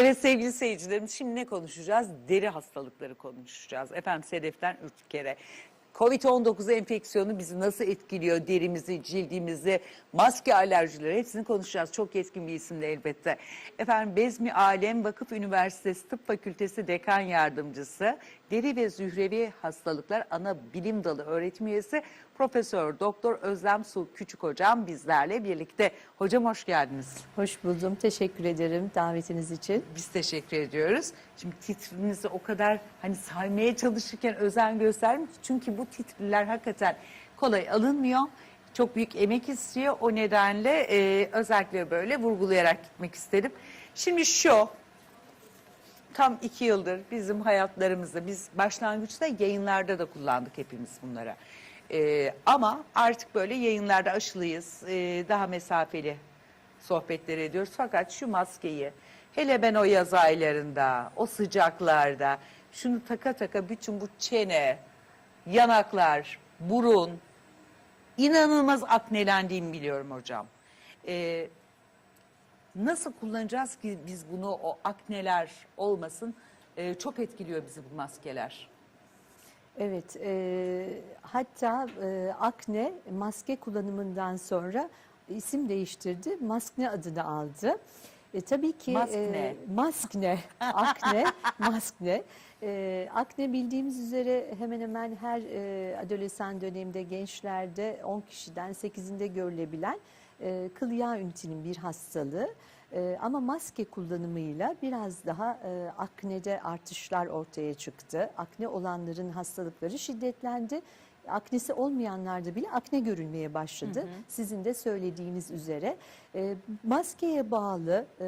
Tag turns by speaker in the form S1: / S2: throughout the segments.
S1: Evet sevgili seyircilerimiz şimdi ne konuşacağız? Deri hastalıkları konuşacağız. Efendim Sedef'ten üç kere. Covid-19 enfeksiyonu bizi nasıl etkiliyor? Derimizi, cildimizi, maske alerjileri hepsini konuşacağız. Çok yetkin bir isimle elbette. Efendim Bezmi Alem Vakıf Üniversitesi Tıp Fakültesi Dekan Yardımcısı, Deri ve Zührevi Hastalıklar Ana Bilim Dalı Öğretim Üyesi Profesör Doktor Özlem Su Küçük Hocam bizlerle birlikte. Hocam hoş geldiniz.
S2: Hoş buldum. Teşekkür ederim davetiniz için.
S1: Biz teşekkür ediyoruz. Şimdi titrinizi o kadar hani saymaya çalışırken özen gösterdim ki çünkü bu titriler hakikaten kolay alınmıyor. Çok büyük emek istiyor. O nedenle e, özellikle böyle vurgulayarak gitmek istedim. Şimdi şu tam iki yıldır bizim hayatlarımızda biz başlangıçta yayınlarda da kullandık hepimiz bunlara. E, ama artık böyle yayınlarda aşılıyız. E, daha mesafeli sohbetler ediyoruz. Fakat şu maskeyi hele ben o yaz aylarında, o sıcaklarda şunu taka taka bütün bu çene, yanaklar, burun inanılmaz aknelendiğimi biliyorum hocam. Ee, nasıl kullanacağız ki biz bunu o akneler olmasın? Ee, çok etkiliyor bizi bu maskeler.
S2: Evet, e, hatta e, akne maske kullanımından sonra isim değiştirdi. Maskne adını aldı. E, tabii ki
S1: Maskne.
S2: e, maskne, akne, maskne. E, akne bildiğimiz üzere hemen hemen her e, adolesan döneminde gençlerde 10 kişiden 8'inde görülebilen e, kıl yağ ünitinin bir hastalığı. E, ama maske kullanımıyla biraz daha e, aknede artışlar ortaya çıktı. Akne olanların hastalıkları şiddetlendi. Aknesi olmayanlarda bile akne görülmeye başladı. Sizin de söylediğiniz üzere. E, maskeye bağlı e,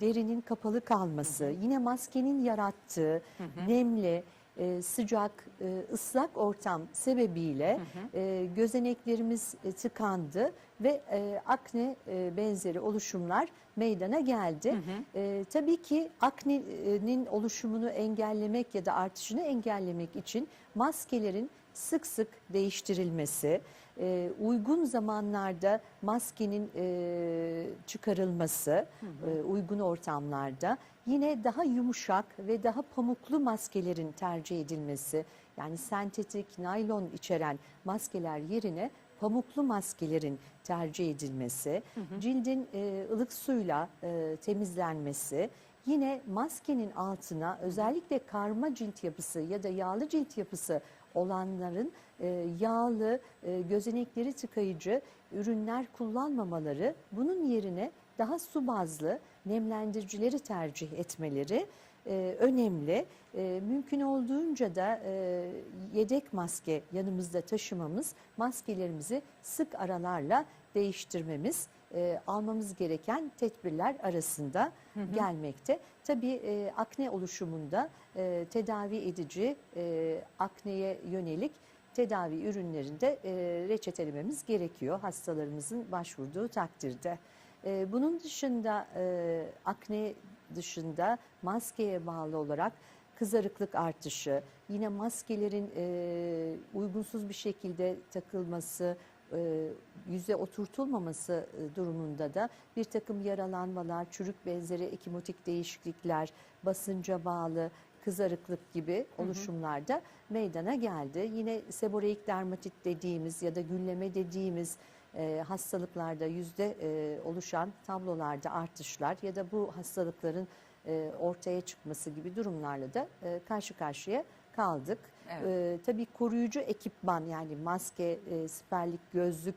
S2: derinin kapalı kalması, yine maskenin yarattığı nemli, e, sıcak, e, ıslak ortam sebebiyle e, gözeneklerimiz e, tıkandı ve e, akne e, benzeri oluşumlar meydana geldi. E, tabii ki aknenin oluşumunu engellemek ya da artışını engellemek için maskelerin sık sık değiştirilmesi, e, uygun zamanlarda maskenin e, çıkarılması, e, uygun ortamlarda yine daha yumuşak ve daha pamuklu maskelerin tercih edilmesi, yani sentetik, naylon içeren maskeler yerine pamuklu maskelerin tercih edilmesi, cildin e, ılık suyla e, temizlenmesi, yine maskenin altına özellikle karma cilt yapısı ya da yağlı cilt yapısı olanların e, yağlı, e, gözenekleri tıkayıcı ürünler kullanmamaları, bunun yerine daha su bazlı nemlendiricileri tercih etmeleri e, önemli. E, mümkün olduğunca da e, yedek maske yanımızda taşımamız, maskelerimizi sık aralarla değiştirmemiz, e, almamız gereken tedbirler arasında gelmekte. Tabii e, akne oluşumunda e, tedavi edici, e, akneye yönelik tedavi ürünlerinde e, reçetelememiz gerekiyor hastalarımızın başvurduğu takdirde. E, bunun dışında e, akne dışında maskeye bağlı olarak kızarıklık artışı, yine maskelerin e, uygunsuz bir şekilde takılması, e, yüze oturtulmaması e, durumunda da bir takım yaralanmalar, çürük benzeri ekimotik değişiklikler, basınca bağlı kızarıklık gibi oluşumlarda meydana geldi. Yine seboreik dermatit dediğimiz ya da gülleme dediğimiz e, hastalıklarda yüzde e, oluşan tablolarda artışlar ya da bu hastalıkların e, ortaya çıkması gibi durumlarla da e, karşı karşıya kaldık.
S1: Evet.
S2: E, tabii koruyucu ekipman yani maske, e, siperlik, gözlük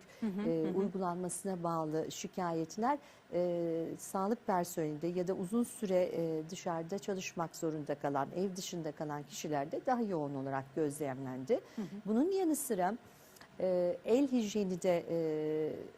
S2: e, uygulanmasına bağlı şikayetler e, sağlık personelinde ya da uzun süre e, dışarıda çalışmak zorunda kalan, ev dışında kalan kişilerde daha yoğun olarak gözlemlendi. Bunun yanı sıra e, el hijyeni de e,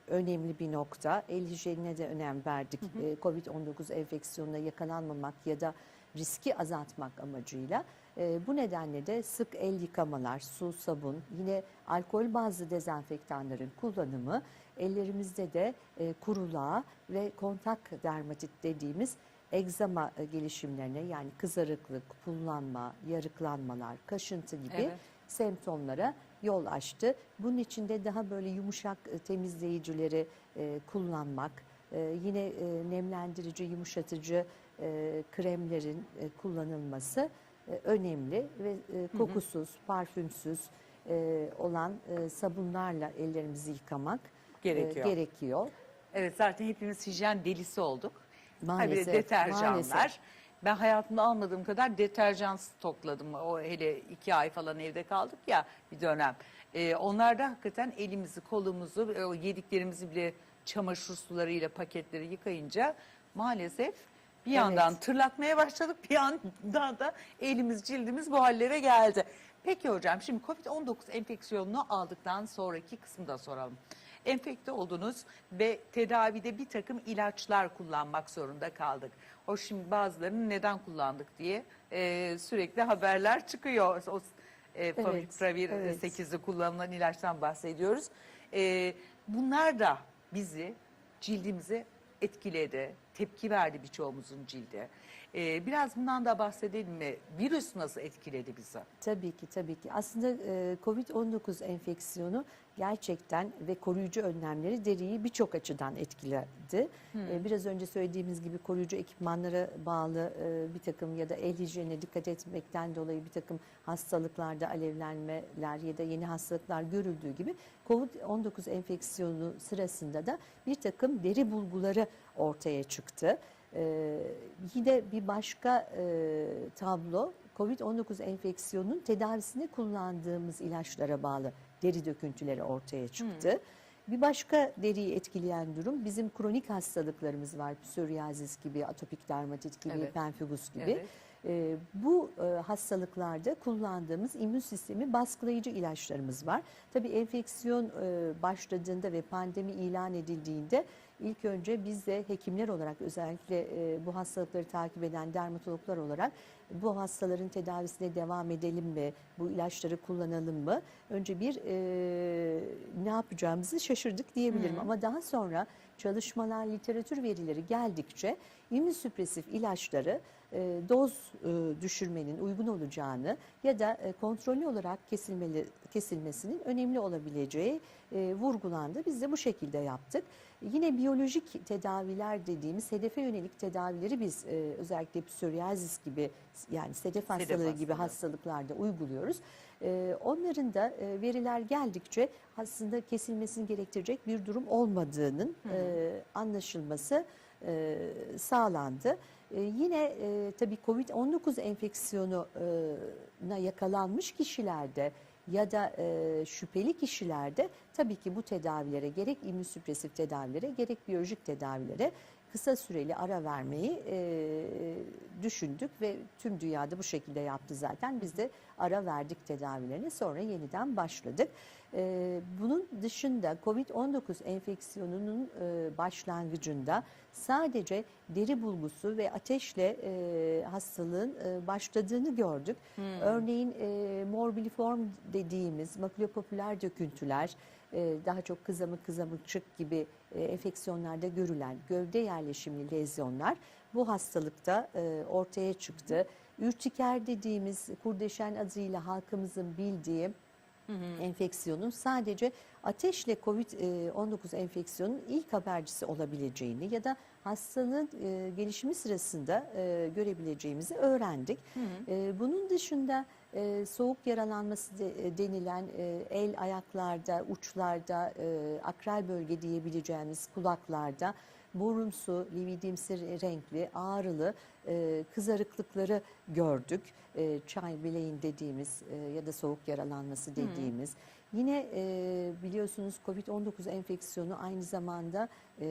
S2: önemli bir nokta. El hijyenine de önem verdik. E, Covid-19 enfeksiyonuna yakalanmamak ya da riski azaltmak amacıyla. E, bu nedenle de sık el yıkamalar, su, sabun, yine alkol bazlı dezenfektanların kullanımı, ellerimizde de e, kuruluğa ve kontak dermatit dediğimiz egzama e, gelişimlerine yani kızarıklık, pullanma, yarıklanmalar, kaşıntı gibi
S1: Evet.
S2: semptomlara yol açtı. Bunun için de daha böyle yumuşak e, temizleyicileri e, kullanmak, e, yine e, nemlendirici, yumuşatıcı e, kremlerin e, kullanılması önemli ve e, kokusuz, parfümsüz e, olan e, sabunlarla ellerimizi yıkamak e,
S1: Gerekiyor.
S2: gerekiyor.
S1: Evet zaten hepimiz hijyen delisi olduk.
S2: Maalesef,
S1: Tabii deterjanlar.
S2: maalesef.
S1: Ben hayatımda almadığım kadar deterjan stokladım. O hele iki ay falan evde kaldık ya bir dönem. Ee, onlar da hakikaten elimizi, kolumuzu, e, o yediklerimizi bile çamaşır sularıyla paketleri yıkayınca maalesef bir yandan tırlatmaya başladık bir yandan da elimiz cildimiz bu hallere geldi. Peki hocam şimdi COVID-19 enfeksiyonunu aldıktan sonraki kısmı da soralım. Enfekte oldunuz ve tedavide bir takım ilaçlar kullanmak zorunda kaldık. O şimdi bazılarını neden kullandık diye e, sürekli haberler çıkıyor. O e, Favipiravir
S2: evet.
S1: 8'de kullanılan ilaçtan bahsediyoruz. E, bunlar da bizi cildimizi etkiledi, tepki verdi birçoğumuzun cildi. E, biraz bundan da bahsedelim mi? Virüs nasıl etkiledi bizi?
S2: Tabii ki tabii ki. Aslında e, COVID-19 enfeksiyonu gerçekten ve koruyucu önlemleri deriyi birçok açıdan etkiledi. E, biraz önce söylediğimiz gibi koruyucu ekipmanlara bağlı e, bir takım ya da el hijyenine dikkat etmekten dolayı bir takım hastalıklarda alevlenmeler ya da yeni hastalıklar görüldüğü gibi COVID-19 enfeksiyonu sırasında da bir takım deri bulguları ortaya çıktı. Ee, yine bir başka e, tablo COVID-19 enfeksiyonunun tedavisinde kullandığımız ilaçlara bağlı deri döküntüleri ortaya çıktı. Bir başka deriyi etkileyen durum bizim kronik hastalıklarımız var. Psoriasis gibi, atopik dermatit gibi,
S1: Evet.
S2: pemphigus gibi.
S1: Evet.
S2: Ee, bu e, hastalıklarda kullandığımız immün sistemi baskılayıcı ilaçlarımız var. Tabii enfeksiyon e, başladığında ve pandemi ilan edildiğinde ilk önce biz de hekimler olarak özellikle e, bu hastalıkları takip eden dermatologlar olarak bu hastaların tedavisine devam edelim mi, bu ilaçları kullanalım mı? Önce bir e, ne yapacağımızı şaşırdık diyebilirim ama daha sonra çalışmalar, literatür verileri geldikçe immünsüpresif ilaçları e, doz e, düşürmenin uygun olacağını ya da e, kontrollü olarak kesilmeli kesilmesinin önemli olabileceği e, vurgulandı. Biz de bu şekilde yaptık. Yine biyolojik tedaviler dediğimiz hedefe yönelik tedavileri biz e, özellikle psoriasis gibi yani sedef hastalığı gibi
S1: hastalığı.
S2: hastalıklarda uyguluyoruz. E, onların da e, veriler geldikçe aslında kesilmesini gerektirecek bir durum olmadığının e, anlaşılması e, sağlandı. E, yine e, tabii COVID-19 enfeksiyonuna yakalanmış kişilerde ya da e, şüpheli kişilerde tabii ki bu tedavilere gerek immünsüpresif tedavilere gerek biyolojik tedavilere kısa süreli ara vermeyi e, düşündük ve tüm dünyada bu şekilde yaptı zaten. Biz de ara verdik tedavilerine sonra yeniden başladık. E, bunun dışında COVID-19 enfeksiyonunun e, başlangıcında sadece deri bulgusu ve ateşle e, hastalığın e, başladığını gördük. Örneğin e, morbiliform dediğimiz makulopopüler döküntüler, daha çok kızamık kızamıkçık gibi e, enfeksiyonlarda görülen gövde yerleşimli lezyonlar bu hastalıkta e, ortaya çıktı. Ürtiker dediğimiz kurdeşen adıyla halkımızın bildiği enfeksiyonun sadece ateşle COVID-19 enfeksiyonun ilk habercisi olabileceğini ya da hastalığın e, gelişimi sırasında e, görebileceğimizi öğrendik. E, bunun dışında e, soğuk yaralanması de- e, denilen e, el, ayaklarda, uçlarda, e, akral bölge diyebileceğimiz kulaklarda burunsu, lividimsi renkli, ağrılı e, kızarıklıkları gördük. E, çay bileğin dediğimiz e, ya da soğuk yaralanması dediğimiz. Yine e, biliyorsunuz COVID-19 enfeksiyonu aynı zamanda e,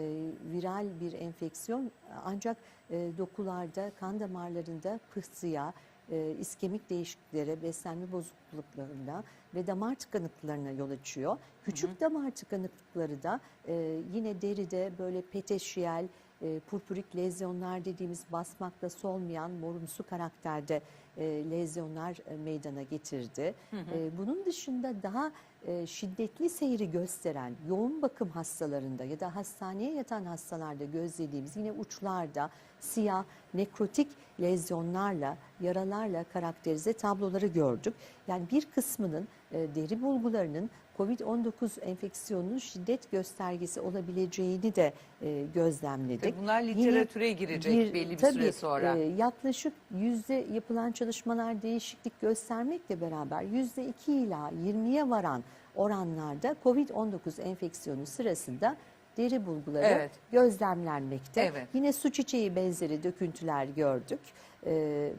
S2: viral bir enfeksiyon ancak e, dokularda, kan damarlarında pıhtıya, e, iskemik değişikliklere, beslenme bozukluklarına ve damar tıkanıklarına yol açıyor. Küçük damar tıkanıklıkları da e, yine deride böyle peteşiyel, e, purpurik lezyonlar dediğimiz basmakta solmayan morumsu karakterde e, lezyonlar e, meydana getirdi. E, bunun dışında daha e, şiddetli seyri gösteren yoğun bakım hastalarında ya da hastaneye yatan hastalarda gözlediğimiz yine uçlarda siyah nekrotik lezyonlarla, yaralarla karakterize tabloları gördük. Yani bir kısmının e, deri bulgularının COVID-19 enfeksiyonunun şiddet göstergesi olabileceğini de e, gözlemledik.
S1: Tabii bunlar
S2: Yine
S1: literatüre girecek belli bir
S2: tabii,
S1: süre sonra.
S2: e, yaklaşık yüzde yapılan çalışmalar değişiklik göstermekle beraber yüzde 2 ila 20'ye varan oranlarda COVID-19 enfeksiyonu sırasında deri bulguları
S1: Evet.
S2: gözlemlenmekte.
S1: Evet.
S2: Yine su çiçeği benzeri döküntüler gördük E,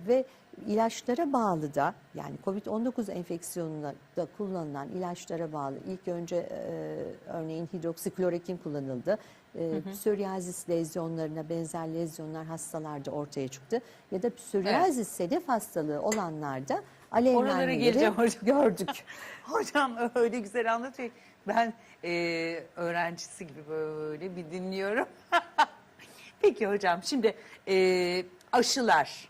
S2: ve ilaçlara bağlı da yani COVID-19 enfeksiyonunda da kullanılan ilaçlara bağlı ilk önce e, örneğin hidroksiklorokin kullanıldı. E, psoriasis lezyonlarına benzer lezyonlar hastalarda ortaya çıktı. Ya da psoriasis sedef hastalığı olanlarda alevlenmeleri
S1: geleceğim hocam.
S2: gördük.
S1: Hocam öyle güzel anlatıyor. Ben e, öğrencisi gibi böyle bir dinliyorum. Peki hocam şimdi e, aşılar.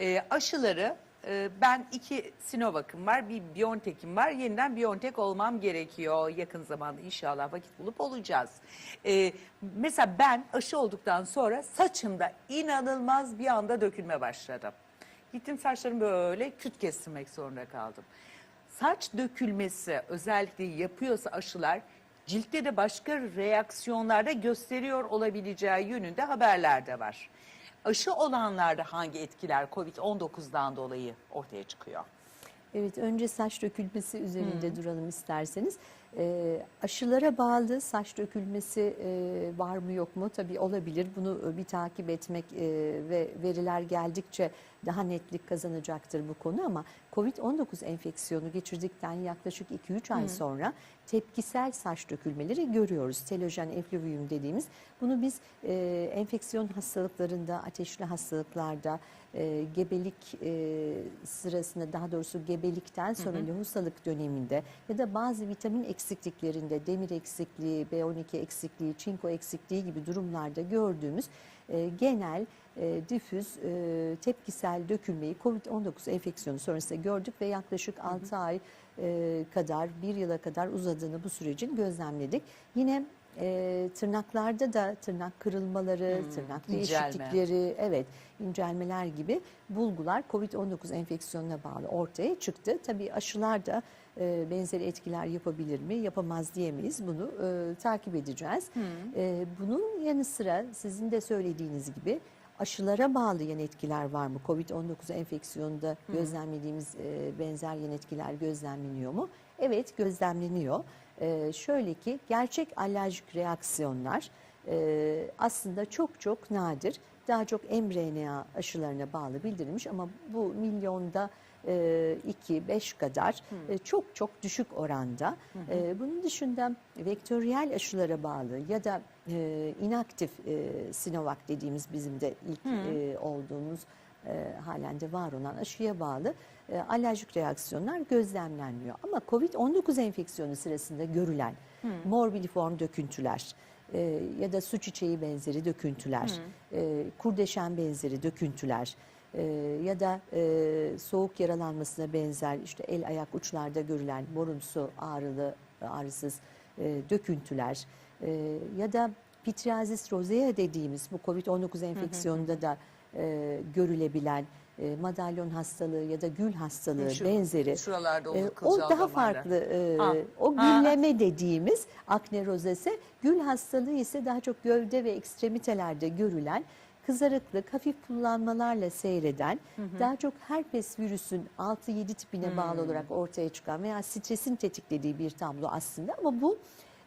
S1: E, aşıları e, ben iki Sinovac'ım var, bir Biontech'im var. Yeniden Biontech olmam gerekiyor. Yakın zamanda inşallah vakit bulup olacağız. E, mesela ben aşı olduktan sonra saçımda inanılmaz bir anda dökülme başladı. Gittim saçlarımı böyle küt kestirmek zorunda kaldım. Saç dökülmesi özellikle yapıyorsa aşılar ciltte de başka reaksiyonlarda gösteriyor olabileceği yönünde haberler de var. Aşı olanlarda hangi etkiler COVID-19'dan dolayı ortaya çıkıyor?
S2: Evet, önce saç dökülmesi üzerinde duralım isterseniz. Ee, aşılara bağlı saç dökülmesi e, var mı yok mu? Tabii olabilir. Bunu e, bir takip etmek e, ve veriler geldikçe daha netlik kazanacaktır bu konu ama COVID-19 enfeksiyonu geçirdikten yaklaşık 2-3 ay sonra tepkisel saç dökülmeleri görüyoruz. Telojen efluviyum dediğimiz. Bunu biz e, enfeksiyon hastalıklarında, ateşli hastalıklarda, e, gebelik e, sırasında daha doğrusu gebelikten sonra lohusalık döneminde ya da bazı vitamin eksikliklerinde demir eksikliği, B12 eksikliği, çinko eksikliği gibi durumlarda gördüğümüz e, genel e, difüz e, tepkisel dökülmeyi COVID-19 enfeksiyonu sonrasında gördük ve yaklaşık 6 ay e, kadar, bir yıla kadar uzadığını bu sürecin gözlemledik. Yine e, tırnaklarda da tırnak kırılmaları, tırnak
S1: incelme.
S2: değişiklikleri, evet incelmeler gibi bulgular COVID-19 enfeksiyonuna bağlı ortaya çıktı. Tabii aşılar da e, benzeri etkiler yapabilir mi? Yapamaz diyemeyiz. Bunu e, takip edeceğiz. E, bunun yanı sıra sizin de söylediğiniz gibi aşılara bağlı yan etkiler var mı? COVID-19 enfeksiyonunda gözlemlediğimiz e, benzer yan etkiler gözlemleniyor mu? Evet gözlemleniyor. E, şöyle ki gerçek alerjik reaksiyonlar e, aslında çok çok nadir. Daha çok mRNA aşılarına bağlı bildirilmiş ama bu milyonda 2-5 kadar e, çok çok düşük oranda. E, Bunun dışında vektöriyel aşılara bağlı ya da e, inaktif e, Sinovac dediğimiz bizim de ilk e, olduğumuz e, halen de var olan aşıya bağlı e, alerjik reaksiyonlar gözlemlenmiyor. Ama COVID-19 enfeksiyonu sırasında görülen morbiliform döküntüler, e, ya da su çiçeği benzeri döküntüler, e, kurdeşen benzeri döküntüler e, ya da e, soğuk yaralanmasına benzer işte el ayak uçlarda görülen morumsu ağrılı ağrısız e, döküntüler e, ya da pityazis rosea dediğimiz bu COVID-19 enfeksiyonunda da e, görülebilen e, madalyon hastalığı ya da gül hastalığı
S1: Şu-
S2: benzeri.
S1: şuralarda
S2: E,
S1: olur
S2: o
S1: kılcal
S2: daha farklı. e,
S1: Ha.
S2: o
S1: Ha.
S2: gülleme dediğimiz akne rozese, gül hastalığı ise daha çok gövde ve ekstremitelerde görülen kızarıklık, hafif pullanmalarla seyreden, daha çok herpes virüsün 6-7 tipine bağlı olarak ortaya çıkan veya stresin tetiklediği bir tablo aslında ama bu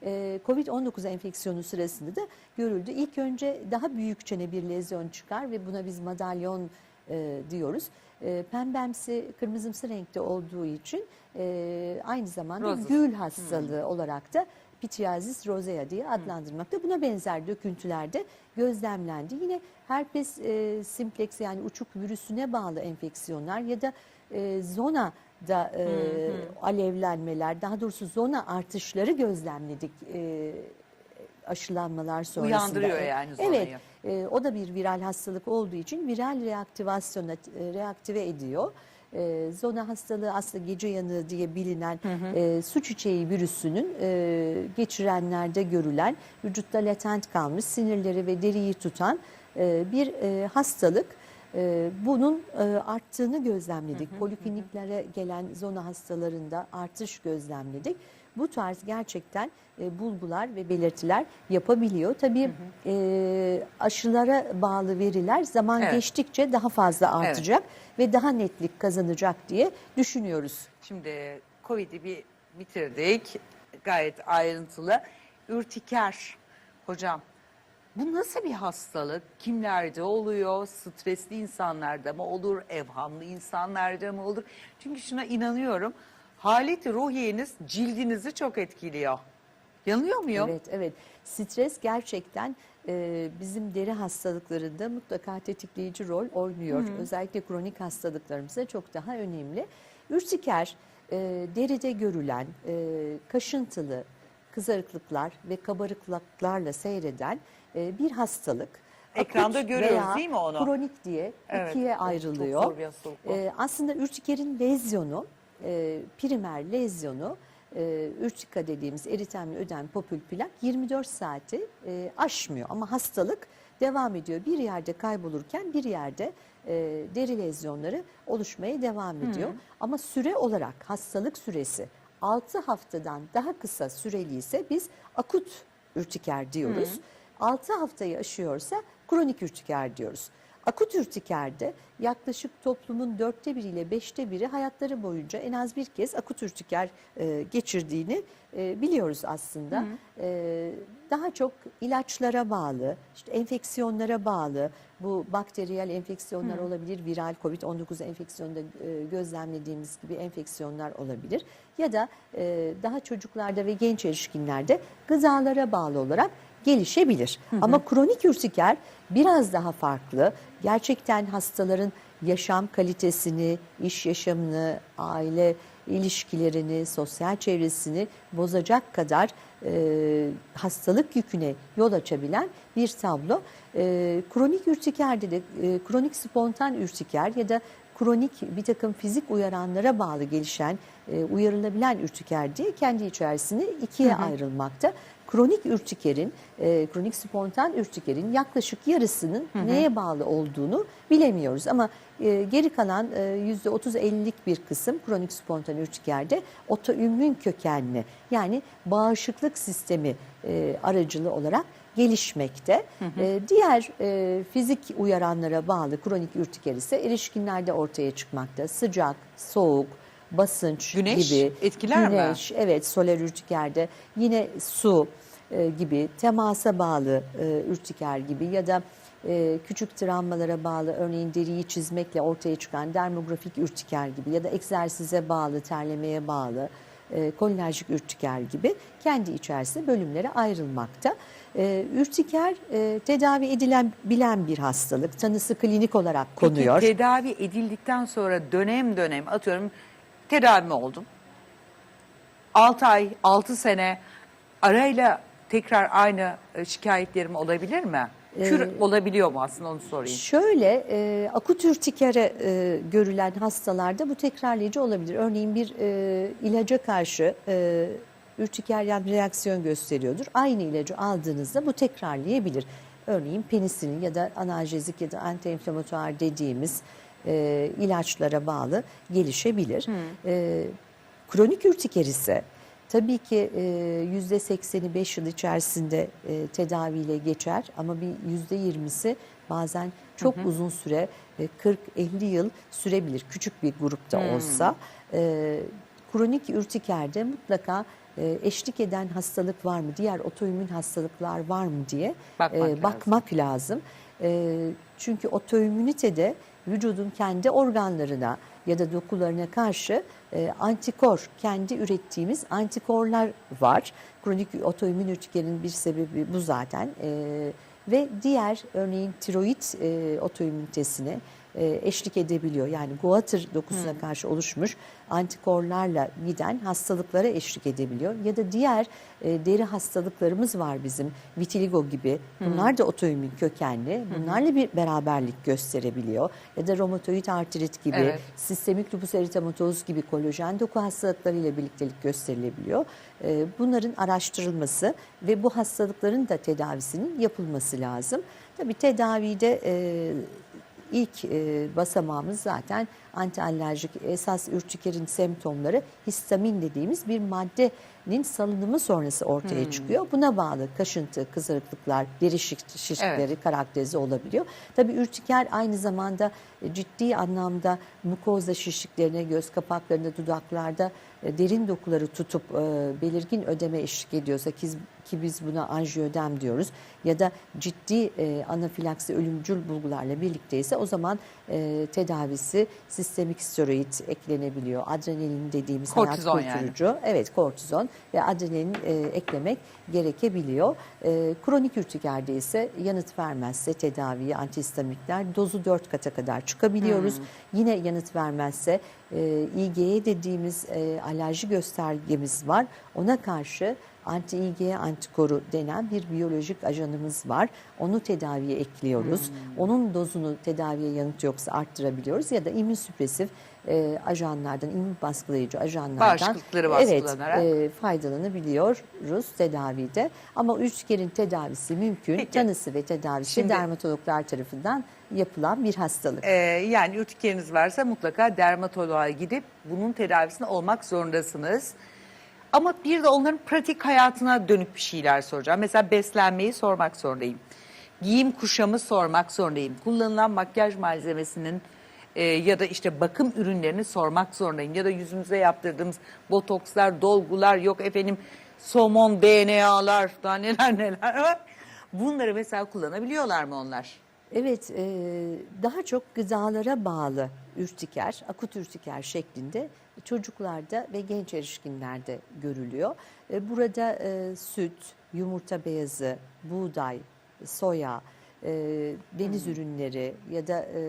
S2: e, COVID-19 enfeksiyonu sırasında da görüldü. İlk önce daha büyük çene bir lezyon çıkar ve buna biz madalyon e, diyoruz. E, pembemsi, kırmızımsı renkte olduğu için e, aynı zamanda
S1: Rosas.
S2: gül hastalığı olarak da pityazis rosea diye adlandırmakta. Buna benzer döküntülerde gözlemlendi. Yine herpes e, simplex yani uçuk virüsüne bağlı enfeksiyonlar ya da e, zona da e, alevlenmeler, daha doğrusu zona artışları gözlemledik e, aşılanmalar sonrasında.
S1: Uyandırıyor yani zonayı.
S2: Evet, e, o da bir viral hastalık olduğu için viral reaktivasyona e, reaktive ediyor. E, zona hastalığı aslında gece yanığı diye bilinen e, su çiçeği virüsünün e, geçirenlerde görülen vücutta latent kalmış sinirleri ve deriyi tutan e, bir e, hastalık. E, bunun e, arttığını gözlemledik. Polikliniklere gelen zona hastalarında artış gözlemledik. Bu tarz gerçekten e, bulgular ve belirtiler yapabiliyor. Tabii e, aşılara bağlı veriler zaman
S1: Evet.
S2: geçtikçe daha fazla artacak ve daha netlik kazanacak diye düşünüyoruz.
S1: Şimdi Covid'i bir bitirdik. Gayet ayrıntılı. Ürtiker hocam. Bu nasıl bir hastalık? Kimlerde oluyor? Stresli insanlarda mı olur? Evhamlı insanlarda mı olur? Çünkü şuna inanıyorum. Haleti ruhiyeniz cildinizi çok etkiliyor. Yanılıyor muyum?
S2: Evet, evet. Stres gerçekten e, bizim deri hastalıklarında mutlaka tetikleyici rol oynuyor. Özellikle kronik hastalıklarımızda çok daha önemli. Ürtiker, e, deride görülen e, kaşıntılı kızarıklıklar ve kabarıklıklarla seyreden e, bir hastalık.
S1: Ekranda
S2: Akut
S1: görüyoruz
S2: veya
S1: değil mi onu?
S2: Kronik diye
S1: Evet,
S2: ikiye
S1: of, çok
S2: ayrılıyor.
S1: zor bir hastalık o.
S2: E, aslında ürtikerin lezyonu, e, primer lezyonu, e, ürtika dediğimiz eritemli ödem popül plak 24 saati e, aşmıyor. Ama hastalık devam ediyor. Bir yerde kaybolurken bir yerde e, deri lezyonları oluşmaya devam ediyor. Ama süre olarak hastalık süresi 6 haftadan daha kısa süreli ise biz akut ürtiker diyoruz. 6 haftayı aşıyorsa kronik ürtiker diyoruz. Akut ürtikerde yaklaşık toplumun dörtte biriyle beşte biri hayatları boyunca en az bir kez akut ürtiker e, geçirdiğini e, biliyoruz aslında. E, daha çok ilaçlara bağlı, işte enfeksiyonlara bağlı, bu bakteriyel enfeksiyonlar olabilir, viral COVID-19 enfeksiyonunda e, gözlemlediğimiz gibi enfeksiyonlar olabilir. Ya da e, daha çocuklarda ve genç erişkinlerde gızalara bağlı olarak gelişebilir. Ama kronik ürtiker biraz daha farklı. Gerçekten hastaların yaşam kalitesini, iş yaşamını, aile ilişkilerini, sosyal çevresini bozacak kadar e, hastalık yüküne yol açabilen bir tablo. E, kronik ürtikerde de e, kronik spontan ürtiker ya da kronik bir takım fizik uyaranlara bağlı gelişen, e, uyarılabilen ürtiker diye kendi içerisinde ikiye ayrılmakta. Kronik ürtikerin, e, kronik spontan ürtikerin yaklaşık yarısının neye bağlı olduğunu bilemiyoruz. Ama e, geri kalan e, %30-50'lik bir kısım kronik spontan ürtikerde otoimmün kökenli yani bağışıklık sistemi e, aracılı olarak gelişmekte. E, diğer e, fizik uyaranlara bağlı kronik ürtiker ise erişkinlerde ortaya çıkmakta. Sıcak, soğuk, basınç
S1: Güneş
S2: gibi.
S1: etkiler mi?
S2: Güneş, evet solar ürtikerde. Yine su e, gibi temasa bağlı e, ürtiker gibi ya da e, küçük travmalara bağlı örneğin deriyi çizmekle ortaya çıkan dermografik ürtiker gibi ya da egzersize bağlı, terlemeye bağlı e, kolinerjik ürtiker gibi kendi içerisinde bölümlere ayrılmakta. E, ürtiker e, tedavi edilen bilen bir hastalık. Tanısı klinik olarak konuyor.
S1: Peki tedavi edildikten sonra dönem dönem atıyorum tedavi oldum. 6 ay, 6 sene arayla tekrar aynı e, şikayetlerim olabilir mi? Kür olabiliyor mu aslında onu sorayım.
S2: Şöyle e, akut ürtikere e, görülen hastalarda bu tekrarlayıcı olabilir. Örneğin bir e, ilaca karşı e, ürtikeryen reaksiyon gösteriyordur. Aynı ilacı aldığınızda bu tekrarlayabilir. Örneğin penisilin ya da analjezik ya da antiinflamatuar dediğimiz e, ilaçlara bağlı gelişebilir. E, kronik ürtiker ise Tabii ki e, yüzde sekseni 5 yıl içerisinde e, tedaviyle geçer ama bir yüzde yirmisi bazen çok uzun süre e, 40-50 yıl sürebilir küçük bir grupta olsa. E, kronik ürtikerde mutlaka e, eşlik eden hastalık var mı, diğer otoimmün hastalıklar var mı diye
S1: Bakmak lazım.
S2: e, bakmak lazım. E, çünkü otoimmünitede vücudun kendi organlarına ya da dokularına karşı e, antikor, kendi ürettiğimiz antikorlar var. Kronik otoimmün ürtikerin bir sebebi bu zaten. E, ve diğer örneğin tiroid e, otoimmünitesine eşlik edebiliyor. Yani guatr dokusuna karşı oluşmuş antikorlarla giden hastalıklara eşlik edebiliyor. Ya da diğer e, deri hastalıklarımız var bizim. Vitiligo gibi. Bunlar da otoimmün kökenli. Bunlarla bir beraberlik gösterebiliyor. Ya da romatoid artrit gibi,
S1: Evet.
S2: sistemik lupus eritematoz gibi kolajen doku hastalıklarıyla birliktelik gösterilebiliyor. E, bunların araştırılması ve bu hastalıkların da tedavisinin yapılması lazım. Tabii tedavide e, ilk e, basamağımız zaten antialerjik esas ürtikerin semptomları histamin dediğimiz bir maddenin salınımı sonrası ortaya çıkıyor. Buna bağlı kaşıntı, kızarıklıklar, deri şiş- şişlikleri
S1: Evet.
S2: karakterize olabiliyor. Tabii ürtiker aynı zamanda e, ciddi anlamda mukoza şişliklerine, göz kapaklarında, dudaklarda e, derin dokuları tutup e, belirgin ödeme eşlik ediyorsa ki, ki biz buna anjiödem diyoruz ya da ciddi e, anafilaksi ölümcül bulgularla birlikteyse o zaman e, tedavisi sistemik steroid eklenebiliyor. Adrenalin dediğimiz
S1: Kortizon
S2: hayat
S1: yani.
S2: kurtarıcı Evet kortizon ve adrenalin e, eklemek gerekebiliyor. E, kronik ürtikerde ise yanıt vermezse tedaviye antihistamikler dozu 4 kata kadar çıkabiliyoruz. Yine yanıt vermezse e, IgE dediğimiz e, alerji göstergemiz var. Ona karşı anti-IgE antikoru denen bir biyolojik ajanımız var. Onu tedaviye ekliyoruz. Onun dozunu tedaviye yanıt yoksa arttırabiliyoruz ya da immünsüpresif e, ajanlardan, immün baskılayıcı ajanlardan
S1: Bağışıklıkları baskılanarak.
S2: evet, e, faydalanabiliyoruz tedavide. Ama ürtikerin tedavisi mümkün.
S1: Peki.
S2: Tanısı ve tedavisi
S1: Şimdi-
S2: dermatologlar tarafından yapılan bir hastalık.
S1: Ee, yani ürtikeriniz varsa mutlaka dermatoloğa gidip bunun tedavisine olmak zorundasınız. Ama bir de onların pratik hayatına dönük bir şeyler soracağım. Mesela beslenmeyi sormak zorundayım. Giyim kuşamı sormak zorundayım. Kullanılan makyaj malzemesinin e, ya da işte bakım ürünlerini sormak zorundayım. Ya da yüzümüze yaptırdığımız botokslar, dolgular yok efendim somon, DNA'lar daha neler neler var. Bunları mesela kullanabiliyorlar mı onlar?
S2: Evet, e, daha çok gıdalara bağlı ürtiker, akut ürtiker şeklinde çocuklarda ve genç erişkinlerde görülüyor. E, burada e, süt, yumurta beyazı, buğday, soya, e, deniz ürünleri ya da e,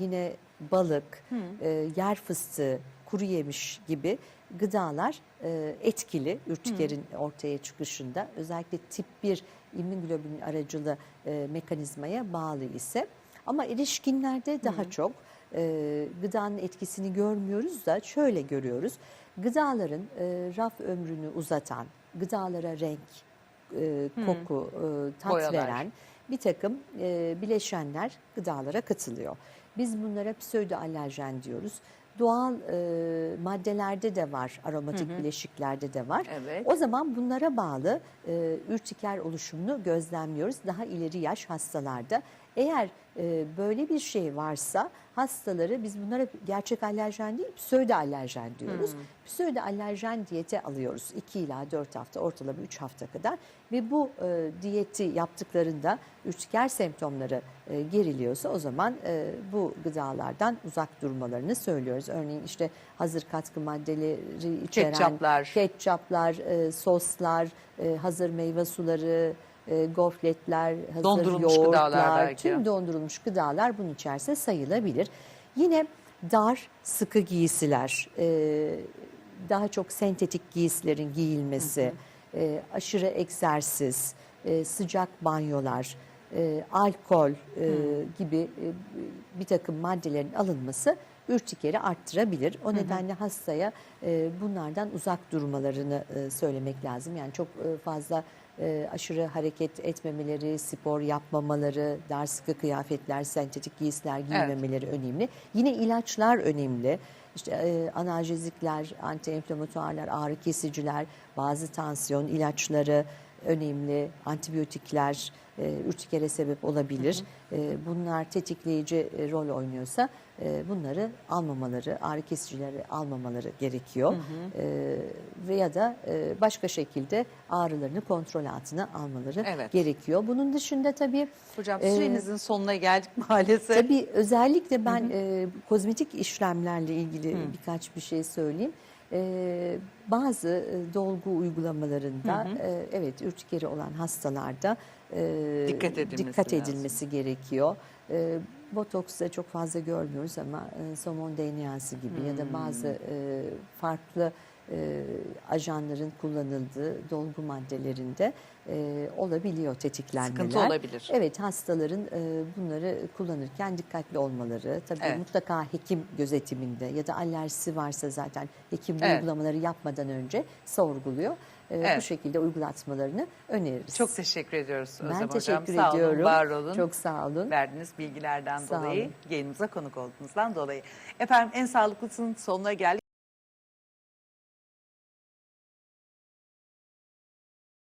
S2: yine balık, e, yer fıstığı, kuru yemiş gibi gıdalar e, etkili ürtikerin ortaya çıkışında. Özellikle tip 1 immünoglobulin aracılı e, mekanizmaya bağlı ise. Ama erişkinlerde daha çok e, gıdanın etkisini görmüyoruz da şöyle görüyoruz. Gıdaların e, raf ömrünü uzatan, gıdalara renk, e, koku, e, tat
S1: Boyalar.
S2: veren bir takım e, bileşenler gıdalara katılıyor. Biz bunlara pseudoalerjen diyoruz. Doğal e, maddelerde de var, aromatik bileşiklerde de var.
S1: Evet.
S2: O zaman bunlara bağlı e, ürtiker oluşumunu gözlemliyoruz daha ileri yaş hastalarda. Eğer e, böyle bir şey varsa hastaları biz bunlara gerçek alerjen değil pseudoalerjen diyoruz. Pseudoalerjen diyete alıyoruz 2 ila 4 hafta ortalama 3 hafta kadar ve bu e, diyeti yaptıklarında ürtiker semptomları e, geriliyorsa o zaman e, bu gıdalardan uzak durmalarını söylüyoruz. Örneğin işte hazır katkı maddeleri içeren
S1: Ketçaplar.
S2: ketçaplar, e, soslar, e, hazır meyve suları, e, gofletler, hazır
S1: Dondurulmuş
S2: yoğurtlar, tüm dondurulmuş gıdalar bunun içerisinde sayılabilir. Yine dar, sıkı giysiler, e, daha çok sentetik giysilerin giyilmesi, e, aşırı egzersiz, e, sıcak banyolar, e, alkol e, gibi e, bir takım maddelerin alınması ürtikeri arttırabilir. O nedenle hastaya e, bunlardan uzak durmalarını e, söylemek lazım. Yani çok e, fazla e, aşırı hareket etmemeleri, spor yapmamaları, dar sıkı kıyafetler, sentetik giysiler giymemeleri önemli. Yine ilaçlar önemli. İşte e, analjezikler, antiinflamatuarlar, ağrı kesiciler, bazı tansiyon ilaçları önemli, antibiyotikler e, ürtikere sebep olabilir. E, bunlar tetikleyici e, rol oynuyorsa e, bunları almamaları, ağrı kesicileri almamaları gerekiyor. E, veya da e, başka şekilde ağrılarını kontrol altına almaları
S1: Evet.
S2: gerekiyor. Bunun dışında tabii
S1: Hocam
S2: e,
S1: sürenizin sonuna geldik maalesef.
S2: Tabii özellikle ben e, kozmetik işlemlerle ilgili birkaç bir şey söyleyeyim. E, bazı e, dolgu uygulamalarında e, evet ürtikeri olan hastalarda e,
S1: Dikkat edilmesi
S2: dikkat
S1: lazım.
S2: edilmesi gerekiyor. E, botoks da çok fazla görmüyoruz ama e, somon DNA'sı gibi ya da bazı e, farklı e, ajanların kullanıldığı dolgu maddelerinde e, olabiliyor tetiklenmeler.
S1: Sıkıntı olabilir.
S2: Evet hastaların e, bunları kullanırken dikkatli olmaları tabii
S1: Evet.
S2: mutlaka hekim gözetiminde ya da alerjisi varsa zaten hekim
S1: Evet.
S2: uygulamaları yapmadan önce sorguluyor. E,
S1: Evet.
S2: Bu şekilde uygulatmalarını öneririz.
S1: Çok teşekkür ediyoruz Özlem
S2: ben
S1: Hocam.
S2: teşekkür
S1: Sağ
S2: ediyorum.
S1: olun, var olun.
S2: Çok sağ olun.
S1: verdiğiniz bilgilerden
S2: Sağ
S1: dolayı,
S2: olun.
S1: yayınımıza konuk olduğunuzdan dolayı. Efendim en sağlıklısının sonuna geldik.